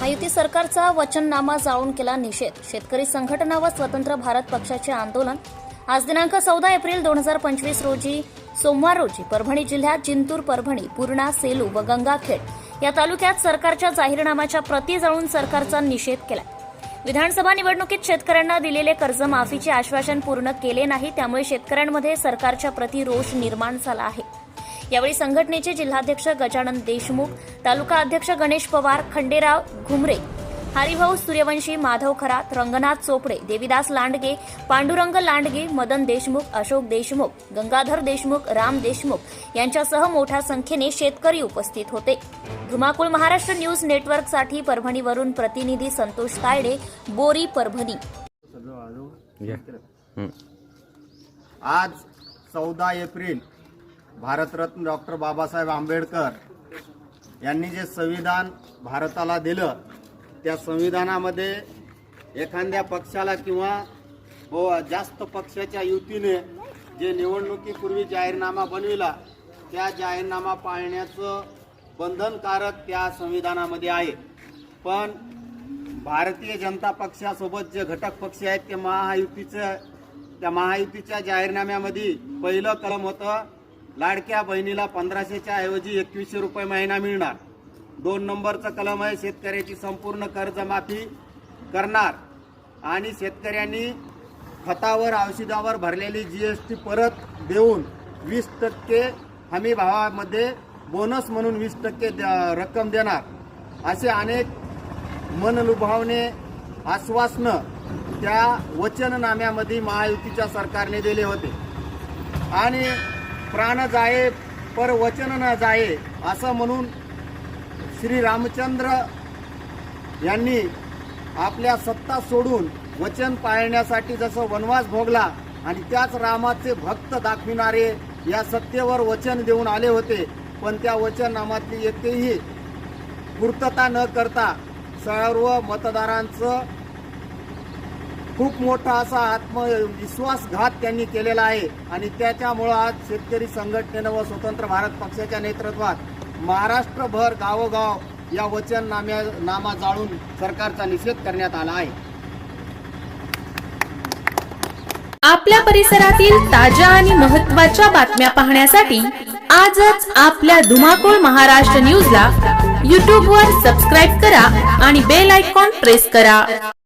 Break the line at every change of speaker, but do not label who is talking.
महायुती सरकारचा वचननामा जाळून केला निषेध. शेतकरी संघटना व स्वतंत्र भारत पक्षाचे आंदोलन. आज दिनांक चौदा एप्रिल दोन हजार पंचवीस रोजी सोमवार रोजी परभणी जिल्ह्यात जिंतूर परभणी पूर्णा सेलू व गंगाखेड या तालुक्यात सरकारच्या जाहीरनाम्याच्या प्रती जाळून सरकारचा निषेध केला. विधानसभा निवडणुकीत शेतकऱ्यांना दिलेले कर्जमाफीचे आश्वासन पूर्ण केले नाही त्यामुळे शेतकऱ्यांमध्ये सरकारच्या प्रती रोष निर्माण झाला आहे. यावेळी संघटनेचे जिल्हाध्यक्ष गजानन देशमुख तालुका अध्यक्ष गणेश पवार खंडेराव घुमरे हरिभाऊ सूर्यवंशी माधव खरात रंगनाथ चोपडे देविदास लांडगे पांडुरंग लांडगे मदन देशमुख अशोक देशमुख गंगाधर देशमुख राम देशमुख यांच्यासह मोठ्या संख्येने शेतकरी उपस्थित होते. धुमाकूळ महाराष्ट्र न्यूज नेटवर्कसाठी परभणीवरून प्रतिनिधी संतोष तायडे बोरी परभणी.
आज चौदा एप्रिल भारतरत्न डॉक्टर बाबासाहेब आंबेडकर यांनी जे संविधान भारताला दिलं त्या संविधानामध्ये एखाद्या पक्षाला किंवा व जास्त पक्षाच्या युतीने जे निवडणुकीपूर्वी जाहीरनामा बनविला त्या जाहीरनामा पाळण्याचं बंधनकारक त्या संविधानामध्ये आहे. पण भारतीय जनता पक्षासोबत जे घटक पक्ष आहेत ते महायुतीचं त्या महायुतीच्या जाहीरनाम्यामध्ये पहिलं कलम होतं लाडक्या बहिणीला पंधराशेच्या ऐवजी एकवीसशे रुपये महिना मिळणार. दोन नंबरचं कलम आहे शेतकऱ्याची संपूर्ण कर्जमाफी करणार. आणि शेतकऱ्यांनी खतावर औषधावर भरलेली जी एस टी परत देऊन वीस टक्के हमी भावामध्ये बोनस म्हणून वीस टक्के द- रक्कम देणार. असे अनेक मनलुभावने आश्वासनं त्या वचननाम्यामध्ये महायुतीच्या सरकारने दिले होते. आणि प्राण जाये पर वचन न जाये असं म्हणून श्री रामचंद्र यांनी आपल्या सत्ता सोडून वचन पाळण्यासाठी जसं वनवास भोगला आणि त्याच रामाचे भक्त दाखविणारे या सत्तेवर वचन देऊन आले होते पण त्या वचननामातली एकही पूर्तता न करता सर्व मतदारांचं खूप मोठा असा आत्मविश्वासघात त्यांनी केलेला आहे. आणि त्याच्यामुळं आज शेतकरी संघटनेनं व स्वतंत्र भारत पक्षाच्या नेतृत्वात महाराष्ट्रभर गावोगाव या वचन नाम्या नामा जाळून सरकारचा निषेध करण्यात आला आहे.
आपल्या परिसरातील ताज्या आणि महत्त्वाच्या बातम्या पाहण्यासाठी आजच आपल्या धुमाकूळ महाराष्ट्र न्यूजला यूट्यूबवर सबस्क्राईब करा आणि बेल आयकॉन प्रेस करा.